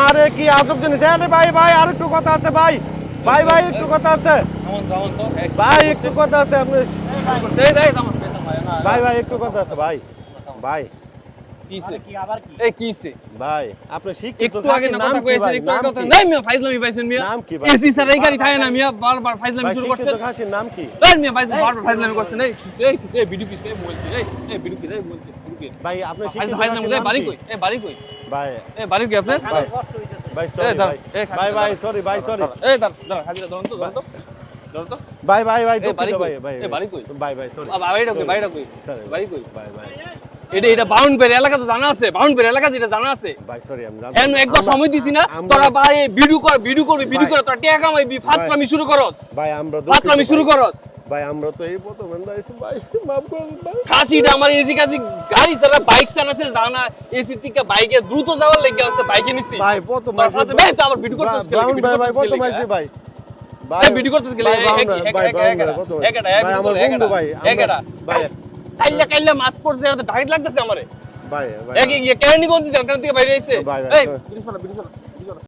আরে কি আজব জিনিস। আরে ভাই ভাই আর একটু কথা আছে ভাই। ভাই ভাই একটু কথা আছে। ভাই একটু কথা আছে আপনি ভাই ভাই ভাই একটু কথা আছে ভাই। ভাই। কিছে এই কিছে ভাই আপনি শিক্ষিত একটু আগে না কথা নাম কি কইছেন ভাই? একটু নাম আগে কথা নাই মিয়া ফাইজলামি পাইছেন মিয়া। নাম কি ভাই? এসি স্যার এই গাড়ি থাকে না মিয়া বারবার ফাইজলামি শুরু করছেন। খাসির নাম কি? এই মিয়া ফাইজলামি বারবার ফাইজলামি করছেন। এই কিছে এই ভিডিও কিছে মোবাইল কিছে এই বিডিও কিছে মোবাইল কিছে ভাই আপনি শিক্ষিত ফাইজলামি ফাইজলামি খাসির এই নাম বাড়ি কই? এই বাড়ি কই? ভাই এই বাড়ি কই আপনার? ভাই ভাই সরি ভাই ভাই ভাই সরি ভাই সরি এই দাঁড়া দাঁড়া হাজিরা ধরুন তো ধরুন তো। ভাই ভাই ভাই ভাই ভাই এই বাড়ি কই? ভাই ভাই সরি বাড়িটা কই বাড়িটা কই? বাড়ি কই? ভাই ভাই এটা এটা বাউন্ডারি এলাকা তো জানা আছে বাউন্ডারি এলাকা যেটা জানা আছে। ভাই সরি আমি জানি একবার সময় দিছি না তোরা ভাই ভিডিও কর ভিডিও করবি ভিডিও ভাই। করে তোরা টাকা কামাইবি ফাতলামি শুরু করস। ভাই আমরা দুঃখিত শুরু করস। ভাই আমরা তো এই প্রথম আইছি ভাই মাফ করে দিন ভাই খাসিটা আমার এসি কাছি গাড়ি ছাড়া বাইক চালাচ্ছে জানা এসি থেকে বাইকে দ্রুত যাওয়ার লেগে আছে বাইকে নিছি ভাই প্রথম তোর আইছি ফাতে- ভাই, তো আবার ভিডিও করতেছিস কেলে? ব্রাউন ভিডিও ভাই ভাই করতেছিস প্রথম কেলে? আইছি ভাই এই ভিডিও করতেছিস কেলে? ভাই এই- ব্রাউন এক- এক- ভাই এক- ব্রাউন এক- ভাই এক- প্রথম এক- এক- ভাই এক- আমার এক- বন্ধু এক- ভাই এক- আমরা- এক- ভাই কাইল্লা কাইল্লা মাছ পড়ছে এটা ডাইট লাগতেছে আমারে ভাই ভাই এক ইয়ে কেরানি কোন দিছে কেরানি থেকে বাইরে আইছে ভাই, ভাই, এই ভাই। বিড়ি শোনা বিড়ি শোনা